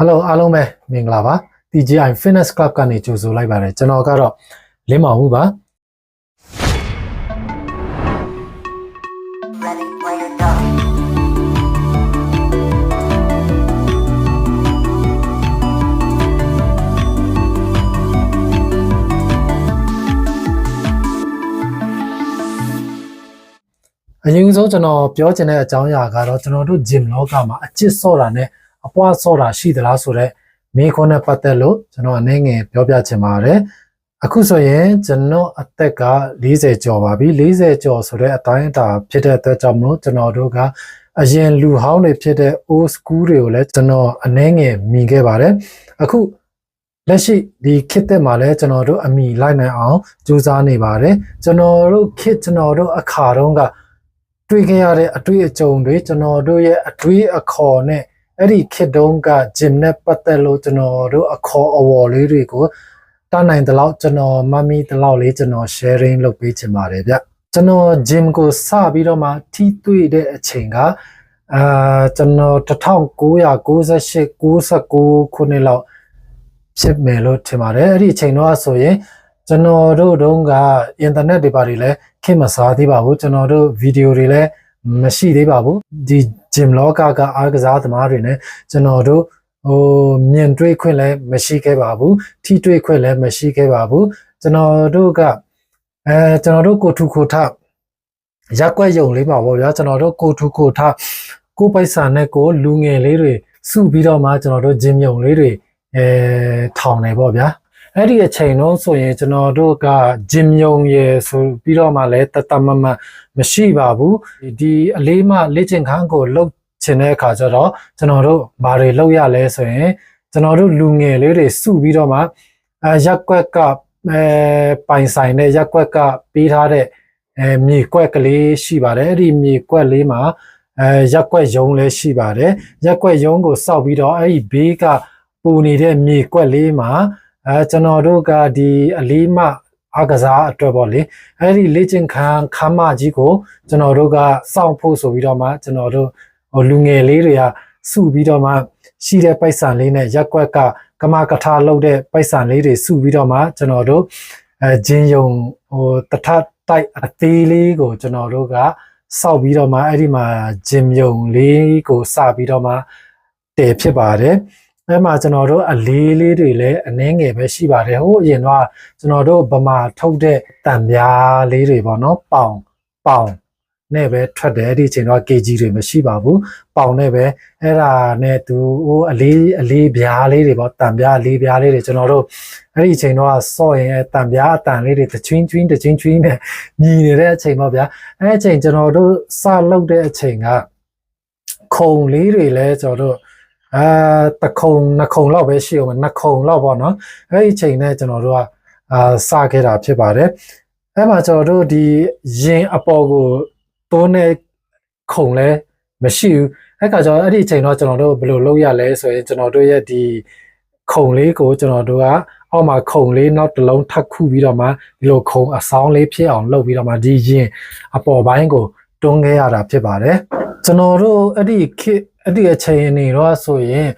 Hello အားလုံးပဲမင်္ဂလာပါ TGI Fitness Club ကနေကြိုဆိုလိုက်ပါတယ်ကျွန်တော်ကတော့လင်းမောင်ဦးပါ Ready, player, go. အရင်ဆုံးကျွန်တော်ပြောချင်တဲ့အကြောင်းအရာကတော့ကျွန်တော်တို့ gym လောကမှာအချစ်ဆော့တာနဲ့ အပွားဆော့တာရှိသလားဆိုတော့မိခွန်းနဲ့ပတ်သက်လို့ကျွန်တော်အနေငယ်ပြောပြချင်ပါတယ်အခုဆိုရင်ကျွန်တော်အသက်က40ကျော်ပါပြီ40ကျော်ဆိုတဲ့အတိုင်းအတာဖြစ်တဲ့အတွက်ကြောင့်မလို့ကျွန်တော်တို့ကအရင်လူဟောင်းတွေဖြစ်တဲ့ old school တွေကိုလည်းကျွန်တော်အနေငယ်မြင်ခဲ့ပါတယ်အခုလက်ရှိဒီခေတ်သက်မှာလည်းကျွန်တော်တို့အမိလိုက်နိုင်အောင်ကြိုးစားနေပါတယ်ကျွန်တော်တို့ခေတ်ကျွန်တော်တို့အခါတုန်းကတွေ့ခဲ့ရတဲ့အတွေ့အကြုံတွေကျွန်တော်တို့ရဲ့အတွေ့အခေါ်နဲ့ အဲ့ဒီခေတ်တုန်းက gym နဲ့ပတ်သက်လို့ကျွန်တော်တို့အခေါ်အဝေါ်လေးတွေကိုတတ်နိုင်တဲ့လောက်ကျွန်တော်မမီတဲ့လောက်လေးကျွန်တော် sharing လုပ်ပေးချင်ပါတယ်ဗျကျွန်တော် gym ကိုစပြီးတော့မှထိတွေ့တဲ့အချိန်ကအာကျွန်တော်1998 99ခုနှစ်လောက်ဖြစ်မယ်လို့ထင်ပါတယ်အဲ့ဒီအချိန်တော့ဆိုရင်ကျွန်တော်တို့တုန်းကအင်တာနက်တွေပါတွေလည်းခင်မစားသေးပါဘူးကျွန်တော်တို့ဗီဒီယိုတွေလည်းမရှိသေးပါဘူးဒီ gym လောကကအားကစားသမားတွေနဲ့ကျွန်တော်တို့ဟိုမြင်တွေ့ခွင့်လည်းမရှိခဲ့ပါဘူးထိတွေ့ခွင့်လည်းမရှိခဲ့ပါဘူးကျွန်တော်တို့ကအဲကျွန်တော်တို့ကိုထုကိုထရက်ွက်ယုံလေးပါဗောဗျာကျွန်တော်တို့ကိုထုကိုထကိုပိုက်ဆာနဲ့ကိုလူငယ်လေးတွေစုပြီးတော့မှကျွန်တော်တို့ gym ယုံလေးတွေအဲထောင်နေဗောဗျာ အဲ့ဒီအချိန်တော့ဆိုရင်ကျွန်တော်တို့ကဂျင်ယုံရယ်ဆိုပြီးတော့မှလည်းတတမမမရှိပါဘူးဒီအလေးမလေ့ကျင့်ခန်းကိုလှုပ်ချင်တဲ့အခါကျတော့ကျွန်တော်တို့ဘာတွေလှုပ်ရလဲဆိုရင်ကျွန်တော်တို့လူငယ်လေးတွေစုပြီးတော့မှအဲရက်ကွက်ကအဲပိုင်ဆိုင်တဲ့ရက်ကွက်ကပေးထားတဲ့အဲမြေကွက်ကလေးရှိပါတယ်အဲ့ဒီမြေကွက်လေးမှာအဲရက်ကွက်ယုံလည်းရှိပါတယ်ရက်ကွက်ယုံကိုစောက်ပြီးတော့အဲ့ဒီဘေးကပူနေတဲ့မြေကွက်လေးမှာ အဲကျွန်တော်တို့ကဒီအလေးမအကစားအတွက်ပေါ့လေအဲ့ဒီလေ့ကျင့်ခန်းခမ်းမကြီးကိုကျွန်တော်တို့ကစောင့်ဖို့ဆိုပြီးတော့မှကျွန်တော်တို့ဟိုလူငယ်လေးတွေကစုပြီးတော့မှရှိတဲ့ပိုက်ဆံလေးနဲ့ရက်ကွက်ကကမကထာလုပ်တဲ့ပိုက်ဆံလေးတွေစုပြီးတော့မှကျွန်တော်တို့အဲဂျင်းယုံဟိုတထတိုက်အသေးလေးကိုကျွန်တော်တို့ကစောက်ပြီးတော့မှအဲ့ဒီမှာဂျင်းယုံလေးကိုစပြီးတော့မှတည်ဖြစ်ပါတယ် အဲ့မှာကျွန်တော်တို့အလေးလေးတွေလည်းအနှဲငယ်ပဲရှိပါတယ်ဟိုအရင်တော့ကျွန်တော်တို့ဗမာထုတ်တဲ့တံပြားလေးတွေပေါ့နော်ပေါင်ပေါင်နဲ့ပဲထွက်တယ်အဲ့ဒီအချိန်တော့ kg တွေမရှိပါဘူးပေါင်နဲ့ပဲအဲ့ဒါနဲ့သူဟိုအလေးအလေးပြားလေးတွေပေါ့တံပြားအလေးပြားလေးတွေကျွန်တော်တို့အဲ့ဒီအချိန်တော့စော့ရင်အဲ့တံပြားအတန်လေးတွေတချွင်းချွင်းတချွင်းချွင်းနဲ့မြည်နေတဲ့အချိန်ပေါ့ဗျာအဲ့အချိန်ကျွန်တော်တို့စလုပ်တဲ့အချိန်ကခုံလေးတွေလည်းကျွန်တော်တို့ အာတခုံနှစ်ခုံလောက်ပဲရှိအောင်မယ်နှစ်ခုံလောက်ပေါ့နော်အဲ့ဒီအချိန်နဲ့ကျွန်တော်တို့ကအာစခဲ့တာဖြစ်ပါတယ်အဲ့မှာကျွန်တော်တို့ဒီရင်အပေါ်ကိုတွန်းတဲ့ခုံလဲမရှိဘူးအဲ့ကကြောင့်အဲ့ဒီအချိန်တော့ကျွန်တော်တို့ဘယ်လိုလုပ်ရလဲဆိုရင်ကျွန်တော်တို့ရဲ့ဒီခုံလေးကိုကျွန်တော်တို့ကအောက်မှာခုံလေးနောက်တစ်လုံးထပ်ခုပြီးတော့မှဒီလိုခုံအဆောင်လေးဖြစ်အောင်လုပ်ပြီးတော့မှဒီရင်အပေါ်ပိုင်းကိုတွန်းခဲ့ရတာဖြစ်ပါတယ်ကျွန်တော်တို့အဲ့ဒီခေတ် အဲ့ဒီအချိန်အနေတော့ဆိုရင်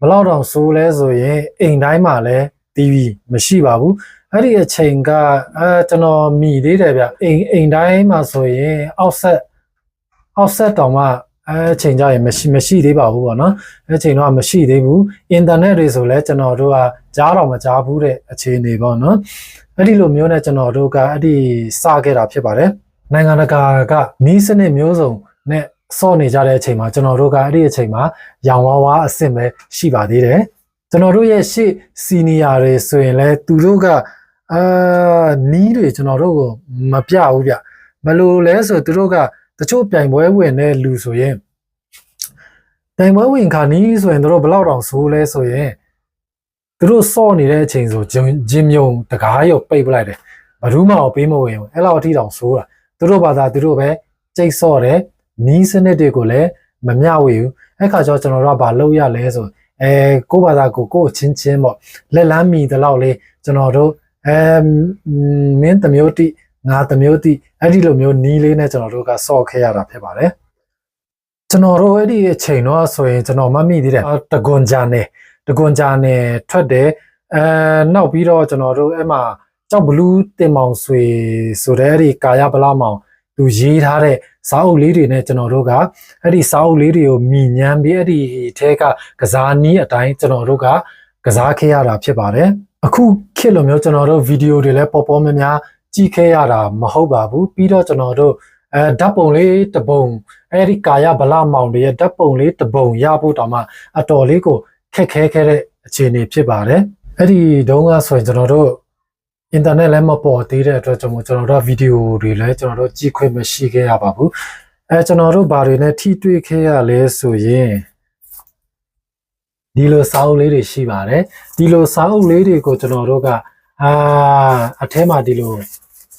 ဘယ်လောက်တောင်ဆိုးလဲဆိုရင်အိမ်တိုင်းမှာလည်း TV မရှိပါဘူးအဲ့ဒီအချိန်ကအဲကျွန်တော်မိသေးတယ်ဗျအိမ်အိမ်တိုင်းမှာဆိုရင်အောက်ဆက်အောက်ဆက်တောင်မှအဲအချိန်ကြရင်မရှိမရှိသေးပါဘူးပေါ့နော်အဲ့အချိန်တော့မရှိသေးဘူးအင်တာနက်တွေဆိုလဲကျွန်တော်တို့ကကြားတော့မကြားဘူးတဲ့အခြေအနေပေါ့နော်အဲ့ဒီလိုမျိုးနဲ့ကျွန်တော်တို့ကအဲ့ဒီစခဲ့တာဖြစ်ပါတယ်နိုင်ငံတကာကနီးစနစ်မျိုးစုံနဲ့ စော့နေကြတဲ့အချိန်မှာကျွန်တော်တို့ကအဲ့ဒီအချိန်မှာရောင်ဝါးဝါအစ်စ်ပဲရှိပါသေးတယ်ကျွန်တော်တို့ရဲ့ရှေ့စီနီယာတွေဆိုရင်လဲသူတို့ကအာနီးတွေကျွန်တော်တို့ကိုမပြဘူးဗျမလို့လဲဆိုသူတို့ကတချို့ပြိုင်ပွဲဝင်တဲ့လူဆိုရင်ပြိုင်ပွဲဝင်ခါနီးဆိုရင်တို့ဘယ်လောက်တောင်ဆိုးလဲဆိုရင်သူတို့စော့နေတဲ့အချိန်ဆိုဂျင်းဂျင်းမြုံတကားရုပ်ပိတ်ပလိုက်တယ်ဘယ်သူမှတော့ပေးမဝင်ဘူးအဲ့လောက်အထိတောင်ဆိုးတာသူတို့ဘာသာသူတို့ပဲကြိတ်စော့တယ် နီးစနစ်တွေကိုလည်းမမျှဝေဘူးအဲ့ခါကျတော့ကျွန်တော်တို့ကဘာလုပ်ရလဲဆိုအဲကိုယ့်ဘာသာကိုကိုယ့်အချင်းချင်းပေါ့လက်လန်းမီတလောက်လေးကျွန်တော်တို့အဲမင်းတစ်မျိုးတိငါတစ်မျိုးတိအဲ့ဒီလိုမျိုးနီးလေးနဲ့ကျွန်တော်တို့ကစော့ခဲ့ရတာဖြစ်ပါတယ်ကျွန်တော်တို့အဲ့ဒီအချိန်တော့ဆိုရင်ကျွန်တော်မမိသေးတယ်အာတကွန်ဂျာနေတကွန်ကြာနယ်ထွက်တယ်အဲနောက်ပြီးတော့ကျွန်တော်တို့အဲ့မှာကြောက်ဘလူးတင်မောင်ဆွေဆိုတဲ့အဲ့ဒီကာယဗလာမောင် သူရေးထားတဲ့စာအုပ်လေးတွေနဲ့ကျွန်တော်တို့ကအဲ့ဒီစာအုပ်လေးတွေကိုမြည်ညမ်းပြီးအဲ့ဒီထဲကကစားနည်းအတိုင်းကျွန်တော်တို့ကကစားခဲ့ရတာဖြစ်ပါတယ်အခုခေတ်လိုမျိုးကျွန်တော်တို့ဗီဒီယိုတွေလည်းပေါ်ပေါ်များများကြည့်ခဲ့ရတာမဟုတ်ပါဘူးပြီးတော့ကျွန်တော်တို့အဲဓာတ်ပုံလေးတစ်ပုံအဲ့ဒီကာယဗလာမောင်တွေရဲ့ဓာတ်ပုံလေးတစ်ပုံရဖို့တောင်မှအတော်လေးကိုခက်ခဲခဲ့တဲ့အခြေအနေဖြစ်ပါတယ်အဲ့ဒီတုန်းကဆိုရင်ကျွန်တော်တို့ အင်တာနက်လည်းမပေါ်သေးတဲ့အတွက်ကြောင့်မို့ကျွန်တော်တို့ဗီဒီယိုတွေလည်းကျွန်တော်တို့ကြည့်ခွင့်မရှိခဲ့ရပါဘူးအဲကျွန်တော်တို့ဘာတွေနဲ့ထိတွေ့ခဲ့ရလဲဆိုရင်ဒီလိုစာအုပ်လေးတွေရှိပါတယ်ဒီလိုစာအုပ်လေးတွေကိုကျွန်တော်တို့ကအာအထဲမှာဒီလို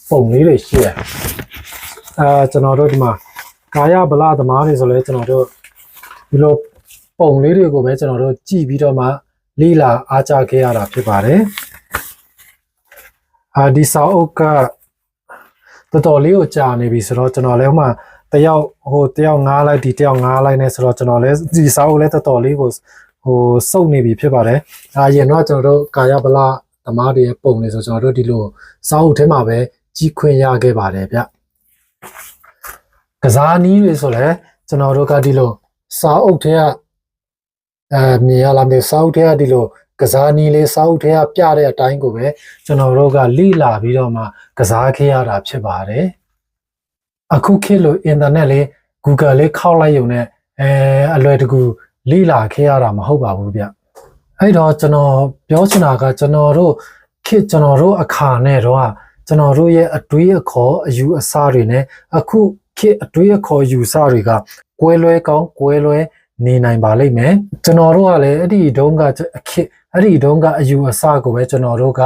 ပုံလေးတွေရှိတယ်အာကျွန်တော်တို့ဒီမှာကာယဗလာသမားတွေဆိုလဲကျွန်တော်တို့ဒီလိုပုံလေးတွေကိုပဲကျွန်တော်တို့ကြည့်ပြီးတော့မှလိလာအားကြခဲ့ရတာဖြစ်ပါတယ် အာဒီစာအုပ်ကတော်တော်လေးကိုကြာနေပြီဆိုတော့ကျွန်တော်လည်းဟိုမှာတယောက်ဟိုတယောက်ငားလိုက်ဒီတယောက်ငားလိုက်နေဆိုတော့ကျွန်တော်လည်းဒီစာအုပ်လည်းတော်တော်လေးကိုဟိုစုပ်နေပြီဖြစ်ပါတယ်အာအရင်တော့ကျွန်တော်တို့ကာယဗလာသမားတွေရဲ့ပုံလေးဆိုကျွန်တော်တို့ဒီလိုစာအုပ်ထဲမှာပဲကြီးခွင့်ရခဲ့ပါတယ်ဗျကစားနည်းတွေဆိုလည်းကျွန်တော်တို့ကဒီလိုစာအုပ်ထဲကအဲမြင်ရလာမျိုးစာအုပ်ထဲကဒီလို ကစားနည်းလေးစာအုပ်ထဲကပြတဲ့အတိုင်းကိုပဲကျွန်တော်တို့ကလိလာပြီးတော့မှကစားခဲ့ရတာဖြစ်ပါတယ်အခုခေတ်လိုအင်တာနက်လေး Google လေးခောက်လိုက်ရုံနဲ့အဲအလွယ်တကူလိလာခဲ့ရတာမဟုတ်ပါဘူးဗျအဲ့တော့ကျွန်တော်ပြောချင်တာကကျွန်တော်တို့ခေတ်ကျွန်တော်တို့အခါနဲ့တော့ကျွန်တော်တို့ရဲ့အတွေးအခေါ်အယူအဆတွေနဲ့အခုခေတ်အတွေးအခေါ်ယူဆတွေကကွဲလွဲကောင်းကွဲလွဲ နေနိုင်ပါလိမ့်မယ်ကျွန်တော်တို့ကလည်းအဲ့ဒီတုန်းကအခက်အဲ့ဒီတုန်းကအယူအဆကိုပဲကျွန်တော်တို့က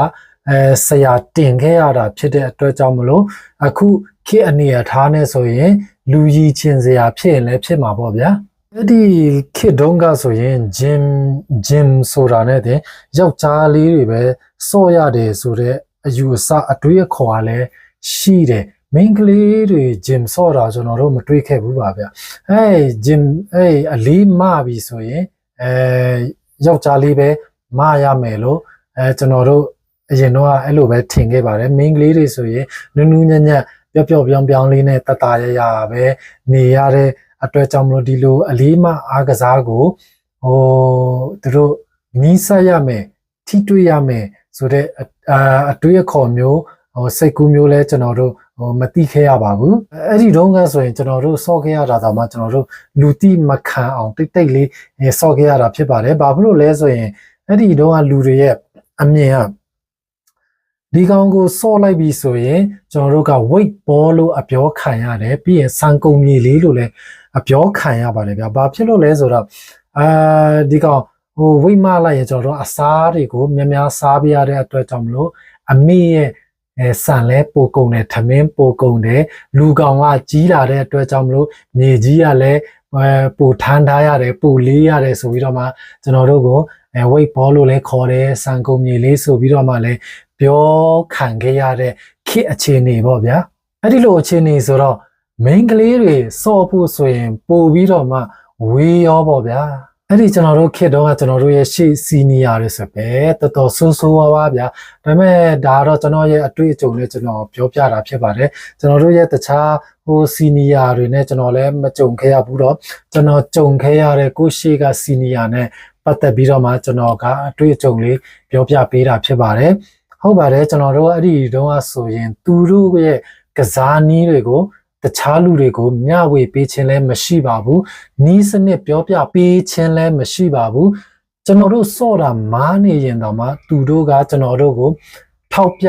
အဲဆရာတင်ခဲ့ရတာဖြစ်တဲ့အတွက်ကြောင့်မလို့အခုခေတ်အနေအထားနဲ့ဆိုရင် လူကြီးချင်းစရာဖြစ်ရင်လည်းဖြစ်မှာပေါ့ဗျာအဲ့ဒီခေတ်တုန်းကဆိုရင် gym gym ဆိုတာနဲ့တင်ယောက်ျားလေးတွေပဲစော့ရတယ်ဆိုတော့အယူအဆအတွေးအခေါ်ကလည်းရှိတယ် main ကလေးတွေ gym ဆော့တာကျွန်တော်တို့မတွေးခဲ့ဘူးပါဗျအဲ gym အဲအလေးမပြီဆိုရင်အဲယောက်ျားလေးပဲမရမယ်လို့အဲကျွန်တော်တို့အရင်တော့အဲ့လိုပဲထင်ခဲ့ပါတယ် main ကလေးတွေဆိုရင်နူးနူးညံ့ညံ့ပျော့ပျော့ပြောင်းပြောင်းလေးနဲ့တတရရပဲနေရတဲ့အတွက်ကြောင့်မလို့ဒီလိုအလေးမအားကစားကိုဟိုသူတို့နီးစပ်ရမယ်ထိတွေ့ရမယ်ဆိုတော့အာအတွေ့အခေါ်မျိုးဟိုစိတ်ကူးမျိုးလဲကျွန်တော်တို့ ဟိုမတိခဲ့ရပါဘူးအဲ့ဒီတုန်းကဆိုရင်ကျွန်တော်တို့စော့ခဲ့ရတာတော့မှကျွန်တော်တို့လူတိမခံအောင်တိတ်တိတ်လေးစော့ခဲ့ရတာဖြစ်ပါတယ်ဘာဖြစ်လို့လဲဆိုရင်အဲ့ဒီတုန်းကလူတွေရဲ့အမြင်ကဒီကောင်ကိုစော့လိုက်ပြီဆိုရင်ကျွန်တော်တို့က weight ball လို့အပြောခံရတယ်ပြီးရင်စံကုန်မြေလေးလို့လည်းအပြောခံရပါတယ်ဗျာဘာဖြစ်လို့လဲဆိုတော့အာဒီကောင်ဟို weight မလိုက်ရင်ကျွန်တော်တို့အစားတွေကိုများများစားပြရတဲ့အတွက်ကြောင့်မလို့အမေရဲ့ အဲဆန်လဲပိုကုန်တယ်ထမင်းပိုကုန်တယ်လူကောင်ကကြီးလာတဲ့အတွက်ကြောင့်မလို့မြေကြီးကလည်းအဲပိုထမ်းထားရတယ်ပိုလေးရတယ်ဆိုပြီးတော့မှကျွန်တော်တို့ကိုအဲ weight ball လို့လည်းခေါ်တယ်စံကုန်မြေလေးဆိုပြီးတော့မှလည်းပြောခံခဲ့ရတဲ့ခေတ်အခြေအနေပေါ့ဗျာအဲ့ဒီလိုအခြေအနေဆိုတော့ main ကလေးတွေစော့ဖို့ဆိုရင်ပို့ပြီးတော့မှဝေးရောပေါ့ဗျာ အဲ့ဒီကျွန်တော်တို့ခေတ်တုန်းကကျွန်တော်တို့ရဲ့ရှေ့စီနီယာတွေဆိုပဲတော်တော်ဆိုးဆိုးဝါးဝါဗျာဒါပေမဲ့ဒါကတော့ကျွန်တော်ရဲ့အတွေ့အကြုံနဲ့ကျွန်တော်ပြောပြတာဖြစ်ပါတယ်ကျွန်တော်တို့ရဲ့တခြားဟိုစီနီယာတွေနဲ့ကျွန်တော်လည်းမကြုံခဲ့ရဘူးတော့ကျွန်တော်ကြုံခဲ့ရတဲ့ကိုရှေ့ကစီနီယာနဲ့ပတ်သက်ပြီးတော့မှကျွန်တော်ကအတွေ့အကြုံလေးပြောပြပေးတာဖြစ်ပါတယ်ဟုတ်ပါတယ်ကျွန်တော်တို့အဲ့ဒီတုန်းကဆိုရင်သူတို့ရဲ့ကစားနည်းတွေကို တခြားလူတွေကိုမျှဝေပေးခြင်းလည်းမရှိပါဘူးနီးစနစ်ပြောပြပေးခြင်းလည်းမရှိပါဘူးကျွန်တော်တို့စော့တာမားနေရင်တော့မှသူတို့ကကျွန်တော်တို့ကိုထောက်ပြ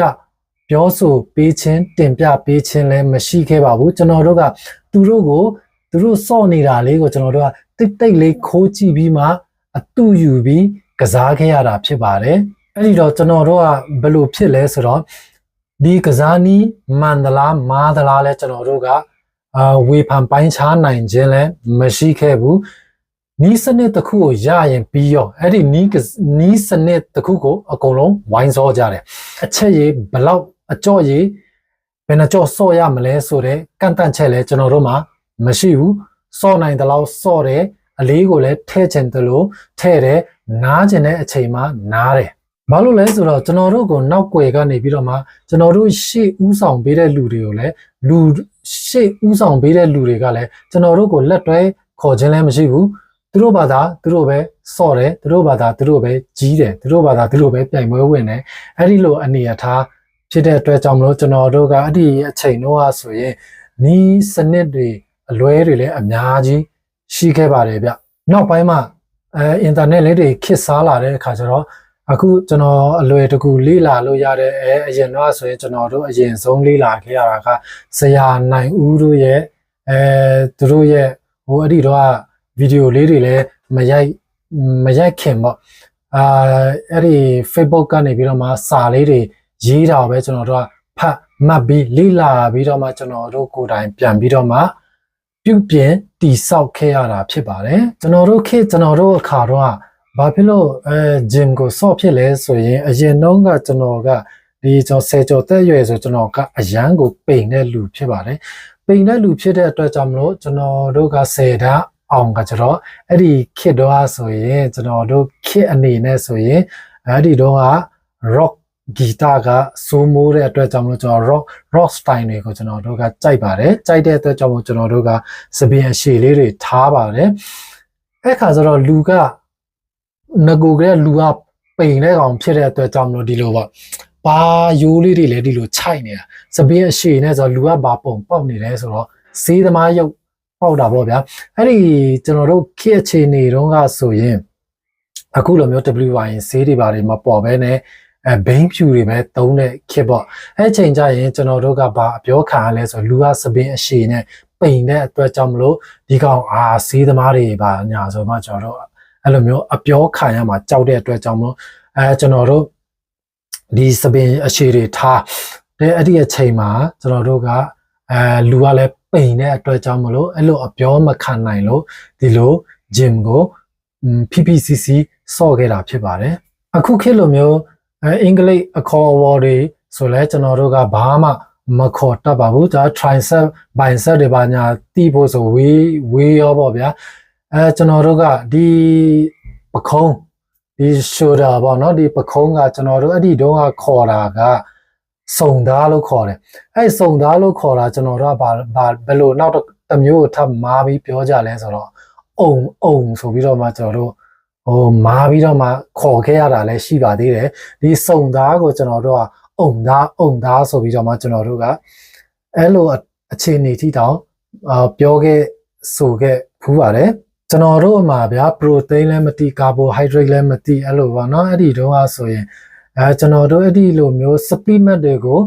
ပြောဆိုပေးခြင်းတင်ပြပေးခြင်းလည်းမရှိခဲ့ပါဘူးကျွန်တော်တို့ကသူတို့ကိုသူတို့စော့နေတာလေးကိုကျွန်တော်တို့ကတိတ်တိတ်လေးခိုးကြည့်ပြီးမှအတူယူပြီးကစားခဲ့ရတာဖြစ်ပါတယ်အဲ့ဒီတော့ကျွန်တော်တို့ကဘယ်လိုဖြစ်လဲဆိုတော့ ဒီကစားနီးမန္တလားမာသလားလဲကျွန်တော်တို့ကအာဝေဖန်ပိုင်းခြားနိုင်ခြင်းလဲမရှိခဲ့ဘူးနီးစနစ်တစ်ခုကိုရရင်ပြီးရောအဲ့ဒီနီးနီးစနစ်တစ်ခုကိုအကုန်လုံးဝိုင်းစောကြတယ်အချက်ရေးဘလောက်အကြော့ရေးဘယ်နှကြော့စော့ရမလဲဆိုတဲ့ကန့်တန့်ချက်လဲကျွန်တော်တို့မှာမရှိဘူးစော့နိုင်တဲ့လောက်စော့တယ်အလေးကိုလည်းထဲချင်တယ်လို့ထဲတယ်နားချင်တဲ့အချိန်မှာနားတယ် ဘာလို့လဲဆိုတော့ကျွန်တော်တို့ကိုနောက်ွယ်ကနေပြီးတော့မှကျွန်တော်တို့ရှေ့ဥဆောင်ပေးတဲ့လူတွေကိုလည်းလူရှေ့ဥဆောင်ပေးတဲ့လူတွေကလည်းကျွန်တော်တို့ကိုလက်တွဲခေါ်ခြင်းလည်းမရှိဘူးသူတို့ဘာသာသူတို့ပဲစော့တယ်သူတို့ဘာသာသူတို့ပဲကြီးတယ်သူတို့ဘာသာသူတို့ပဲပြိုင်ပွဲဝင်တယ်အဲ့ဒီလိုအနေအထားဖြစ်တဲ့အတွက်ကြောင့်မလို့ကျွန်တော်တို့ကအဲ့ဒီအချိန်တော့ဆိုရင်နီးစနစ်တွေအလွဲတွေလည်းအများကြီးရှိခဲ့ပါတယ်ဗျနောက်ပိုင်းမှာအဲအင်တာနက်လေးတွေခေတ်စားလာတဲ့အခါကျတော့ အခုကျွန်တော်အလွယ်တကူလေ့လာလို့ရတဲ့အဲအရင်တော့ဆိုရင်ကျွန်တော်တို့အရင်ဆုံးလေ့လာခဲ့ရတာကဆရာနိုင်ဦးတို့ရဲ့အဲသူတို့ရဲ့ဟိုအဲ့ဒီတော့ဗီဒီယိုလေးတွေလည်းမရိုက်မရိုက်ခင်ပေါ့အာအဲ့ဒီ Facebook ကနေပြီးတော့မှစာလေးတွေရေးတာပဲကျွန်တော်တို့ကဖတ်မှတ်ပြီးလေ့လာပြီးတော့မှကျွန်တော်တို့ကိုယ်တိုင်ပြန်ပြီးတော့မှပြုပြင်တိဆောက်ခဲ့ရတာဖြစ်ပါတယ်ကျွန်တော်တို့ခေတ်ကျွန်တော်တို့အခါတော့ ဘာဖြစ်လို့အဲဂျင်ကိုဆော့ဖြစ်လဲဆိုရင်အရင်တော့ကကျွန်တော်ကဒီကျွန်တော်ဆယ်ကျော်သက်ရွယ်ဆိုကျွန်တော်ကအရန်ကိုပိန်တဲ့လူဖြစ်ပါတယ်ပိန်တဲ့လူဖြစ်တဲ့အတွက်ကြောင့်မလို့ကျွန်တော်တို့ကဆယ်တန်းအောင်ကကျတော့အဲ့ဒီခေတ်တော့ဆိုရင်ကျွန်တော်တို့ခေတ်အနေနဲ့ဆိုရင်အဲ့ဒီတော့က rock ဂီတာကစိုးမိုးတဲ့အတွက်ကြောင့်မလို့ကျွန်တော် rock rock style တွေကိုကျွန်တော်တို့ကကြိုက်ပါတယ်ကြိုက်တဲ့အတွက်ကြောင့်မို့ကျွန်တော်တို့ကစပင်အရှည်လေးတွေထားပါတယ်အဲ့ခါဆိုတော့လူက ငကိုကလေးလူကပိန်တဲ့ကောင်ဖြစ်တဲ့အတွက်ကြောင့်မလို့ဒီလိုပေါ့ဘာရိုးလေးတွေလည်းဒီလိုခြိုက်နေတာစပင်အရှည်နဲ့ဆိုတော့လူကဘာပုံပေါက်နေလဲဆိုတော့စေးသမားရုပ်ပေါက်တာပေါ့ဗျာအဲ့ဒီကျွန်တော်တို့ခေတ်အခြေအနေတုန်းကဆိုရင်အခုလိုမျိုး WYN ဈေးတွေဘာတွေမပေါ်ဘဲနဲ့အဲဘိန်းဖြူတွေပဲသုံးတဲ့ခေတ်ပေါ့အဲချိန်ကျရင်ကျွန်တော်တို့ကဘာအပြောခံရလဲဆိုလူကစပင်အရှည်နဲ့ပိန်တဲ့အတွက်ကြောင့်မလို့ဒီကောင်အာဈေးသမားတွေပါညာဆိုမှကျွန်တော်တို့ အဲ့လိုမျိုးအပြောခံရမှာကြောက်တဲ့အတွက်ကြောင့်မလို့အဲကျွန်တော်တို့ဒီစပင်အရှည်တွေထားတဲ့အဲ့ဒီအချိန်မှာကျွန်တော်တို့ကအဲလူကလည်းပိန်တဲ့အတွက်ကြောင့်မလို့အဲ့လိုအပြောမခံနိုင်လို့ဒီလို gym ကို PPCC ဆော့ခဲ့တာဖြစ်ပါတယ်အခုခေတ်လိုမျိုးအဲအင်္ဂလိပ်အခေါ်အဝေါ်တွေဆိုလဲကျွန်တော်တို့ကဘာမှမခေါ်တတ်ပါဘူးဒါ tricep bicep တွေပါညာတီးဖို့ဆိုဝေးဝေးရောပေါ့ဗျာ အဲကျွန်တော်တို့ကဒီပခုံးဒီ shoulder ပေါ့နော်ဒီပခုံးကကျွန်တော်တို့အဲ့ဒီတုန်းကခေါ်တာကစုံသားလို့ခေါ်တယ်အဲ့စုံသားလို့ခေါ်တာကျွန်တော်တို့ကဘာဘာဘယ်လိုနောက်တစ်မျိုးထပ်မားပြီးပြောကြလဲဆိုတော့အုံအုံဆိုပြီးတော့မှကျွန်တော်တို့ဟိုမာပြီးတော့မှခေါ်ခဲ့ရတာလည်းရှိပါသေးတယ်ဒီစုံသားကိုကျွန်တော်တို့ကအုံသားအုံသားဆိုပြီးတော့မှကျွန်တော်တို့ကအဲ့လိုအခြေအနေထိတောင်အာပြောခဲ့ဆိုခဲ့ဖူးပါတယ် ကျွန်တော်တို့မှာဗျာပရိုတိန်းလည်းမတိကာဘိုဟိုက်ဒရိတ်လည်းမတိအဲ့လိုပေါ့နော်အဲ့ဒီတုန်းကဆိုရင်အဲကျွန်တော်တို့အဲ့ဒီလိုမျိုးစပီမတ်တွေကို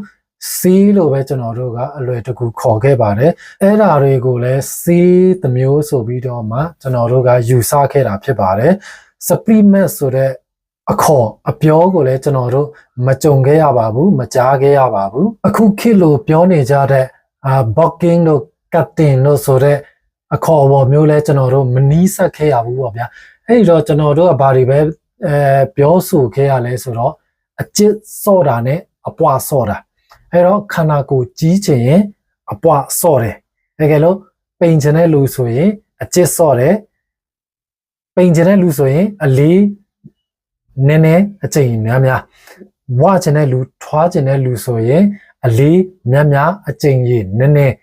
စီးလို့ပဲကျွန်တော်တို့ကအလွယ်တကူခေါ်ခဲ့ပါတယ်အဲ့ဓာတွေကိုလည်းစီးသမျိုးဆိုပြီးတော့မှကျွန်တော်တို့ကယူဆခဲ့တာဖြစ်ပါတယ်စပီမတ်ဆိုတဲ့အခေါ်အပြောကိုလည်းကျွန်တော်တို့မကြုံခဲ့ရပါဘူးမကြားခဲ့ရပါဘူးအခုခေတ်လိုပြောနေကြတဲ့အာ booking တို့ captain တို့ဆိုတဲ့ အခေါ်အဝေါ်မျိုးလဲကျွန်တော်တို့မနီးစပ်ခဲ့ရဘူးပေါ့ဗျာအဲ့ဒီတော့ကျွန်တော်တို့ကဘာတွေပဲအဲပြောဆိုခဲ့ရလဲဆိုတော့အကျစ်စော့တာနဲ့အပွားစော့တာအဲ့တော့ခန္ဓာကိုယ်ကြီးချင်ရင်အပွားစော့တယ်တကယ်လို့ပိန်ချင်တဲ့လူဆိုရင်အကျစ်စော့တယ်ပိန်ချင်တဲ့လူဆိုရင်အလေးနည်းနည်းအချိန်များများဝါချင်တဲ့လူထွားချင်တဲ့လူဆိုရင်အလေးများများအချိန်ကြီးနည်းနည်း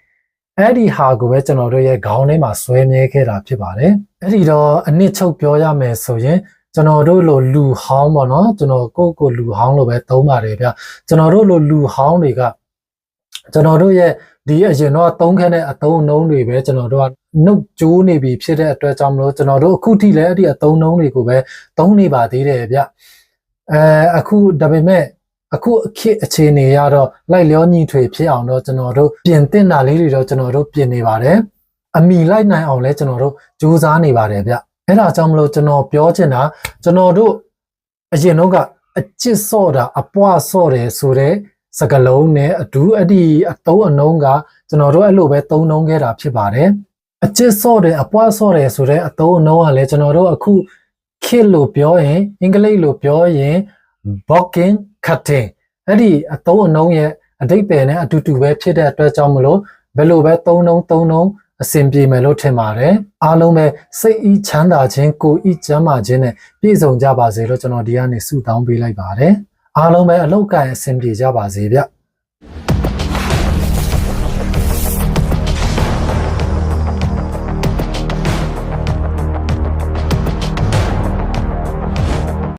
အဲ့ဒီဟာကိုပဲကျွန်တော်တို့ရဲ့ခေါင်းထဲမှာဆွဲမြဲခဲ့တာဖြစ်ပါတယ်အဲ့ဒီတော့အနစ်ချုပ်ပြောရမယ်ဆိုရင်ကျွန်တော်တို့လိုလူဟောင်းပေါ့နော်ကျွန်တော်ကိုယ့်ကိုလူဟောင်းလို့ပဲသုံးပါတယ်ဗျကျွန်တော်တို့လိုလူဟောင်းတွေကကျွန်တော်တို့ရဲ့ဒီအရင်တော့သုံးခဲ့တဲ့အသုံးအနှုန်းတွေပဲကျွန်တော်တို့ကနှုတ်ကြိုးနေပြီဖြစ်တဲ့အတွက်ကြောင့်မလို့ကျွန်တော်တို့အခုထိလည်းအဲ့ဒီအသုံးအနှုန်းတွေကိုပဲသုံးနေပါသေးတယ်ဗျအဲအခုဒါပေမဲ့ အခုအခက်အခြေအနေရတော့လိုက်လျောညီထွေဖြစ်အောင်တော့ကျွန်တော်တို့ပြင်တင်တာလေးတွေတော့ကျွန်တော်တို့ပြင်နေပါတယ်အမိလိုက်နိုင်အောင်လဲကျွန်တော်တို့စူးစမ်းနေပါတယ်ဗျအဲ့ဒါကြောင့်မလို့ကျွန်တော်ပြောချင်တာကျွန်တော်တို့အရင်တော့ကအချစ်စော့တာအပွားစော့တယ်ဆိုတဲ့စကလုံးနဲ့အတူအဲ့ဒီအတုံးအနှုံးကကျွန်တော်တို့အဲ့လိုပဲသုံးနှုံးခဲ့တာဖြစ်ပါတယ်အချစ်စော့တယ်အပွားစော့တယ်ဆိုတဲ့အတုံးအနှုံးကလည်းကျွန်တော်တို့အခုခေတ်လို့ပြောရင်အင်္ဂလိပ်လို့ပြောရင် bulking cutting အဲ့ဒီအတုံးအနှုံးရဲ့အတိတ်ပယ်နဲ့အတူတူပဲဖြစ်တဲ့အတွက်ကြောင့်မလို့ဘယ်လိုပဲသုံးနှုံးသုံးနှုံးအဆင်ပြေမယ်လို့ထင်ပါတယ်အားလုံးပဲစိတ်ဤချမ်းသာခြင်းကိုယ်ဤကျမ်းမာခြင်းနဲ့ပြည့်စုံကြပါစေလို့ကျွန်တော်ဒီကနေဆုတောင်းပေးလိုက်ပါတယ်အားလုံးပဲအလောက်ကန်အဆင်ပြေကြပါစေဗျ